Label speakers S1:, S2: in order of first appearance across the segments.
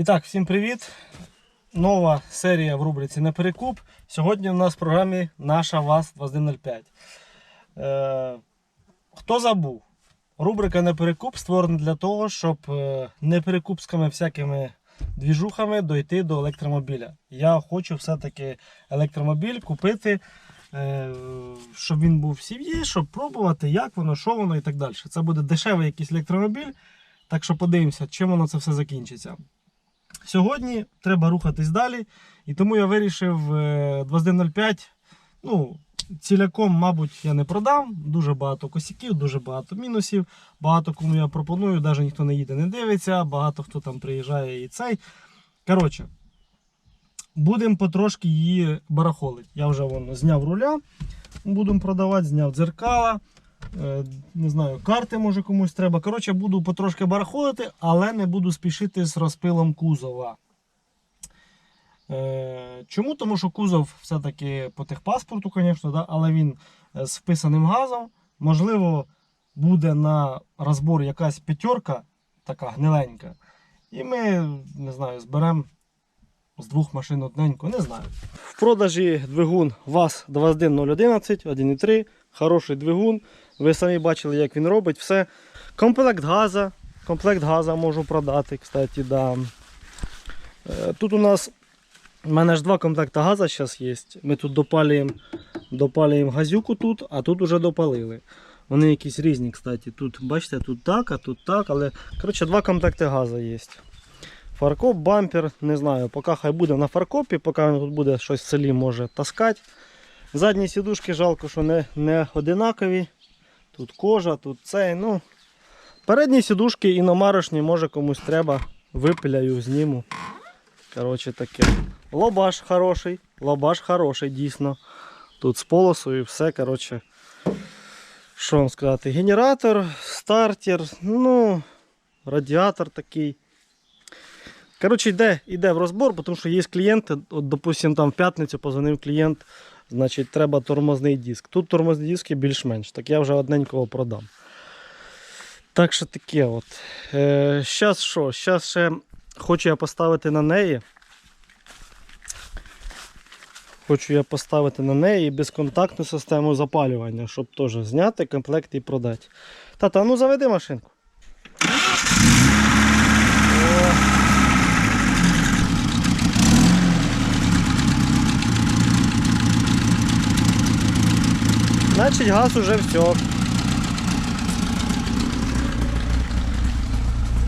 S1: І так, всім привіт! Нова серія в рубриці Не перекуп. Сьогодні у нас в програмі наша ВАЗ-2105. Е, хто забув? Рубрика Не перекуп створена для того, щоб е, не перекупськими всякими двіжухами дойти до електромобіля. Я хочу все-таки електромобіль купити, е, щоб він був в сім'ї, щоб пробувати, як воно, що воно і так далі. Це буде дешевий якийсь електромобіль. Так що подивимося, чим воно це все закінчиться. Сьогодні треба рухатись далі, і тому я вирішив е, 2105. Ну, ціляком, мабуть, я не продам. Дуже багато косяків, дуже багато мінусів. Багато кому я пропоную, навіть ніхто не їде, не дивиться, багато хто там приїжджає і цей. Коротше, будемо потрошки її барахолити. Я вже вон, зняв руля, будемо продавати, зняв дзеркала. Е, Не знаю, карти може комусь треба. Коротше, буду потрошки барахолити, але не буду спішити з розпилом кузова. Е, Чому? Тому що кузов все-таки по техпаспорту, звісно, да, але він е, з вписаним газом. Можливо, буде на розбор якась п'ятерка, така гниленька. І ми, не знаю, зберемо з двох машин одненько, не знаю. В продажі двигун ВАЗ 21011, 1.3, хороший двигун. Ви самі бачили, як він робить. Все. Комплект газа. Комплект газа можу продати, кстати, да. Е, Тут у нас у мене ж два комплекти газа зараз є. Ми тут допалюємо, допалюємо газюку тут, а тут уже допалили. Вони якісь різні, кстати. Тут, бачите, тут так, а тут так, але коротше, два комплекти газу є. Фаркоп, бампер, не знаю, поки хай буде на фаркопі, поки він тут буде щось в селі може таскати. Задні сідушки жалко, що не, не одинакові. Тут кожа, тут цей. ну. Передні сідушки іномарочні, може комусь треба, випиляю, зніму. Коротше таке. Лобаш хороший, лобаш хороший, дійсно. Тут з полосою все, коротше. Що вам сказати? Генератор, стартер, ну, радіатор такий. Коротше, йде, йде в розбор, тому що є клієнти, от, допустим, там в п'ятницю позвонив клієнт, значить, треба тормозний диск. Тут тормозні диски більш-менш, так я вже одненького продам. Так що таке от. Е, Зараз що? Зараз ще хочу я поставити на неї. Хочу я поставити на неї безконтактну систему запалювання, щоб теж зняти комплект і продати. Тата, ну заведи машинку. Значить газ уже все.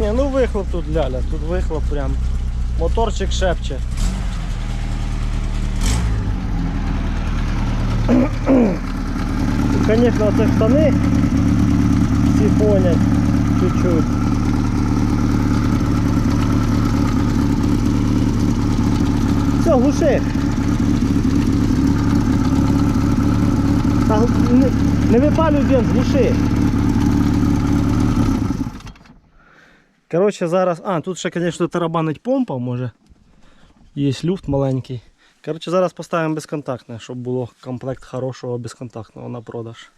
S1: Ні, ну вихлоп тут ляля, тут вихлоп прям. Моторчик шепче. Звісно, це штани всі фонять чуть-чуть. Все, глуши. Не, випалюй бенз, глуши. Коротше, зараз. А, тут ще, звісно, тарабанить помпа, може. Є люфт маленький. Коротше, зараз поставимо безконтактне, щоб було комплект хорошого безконтактного на продаж.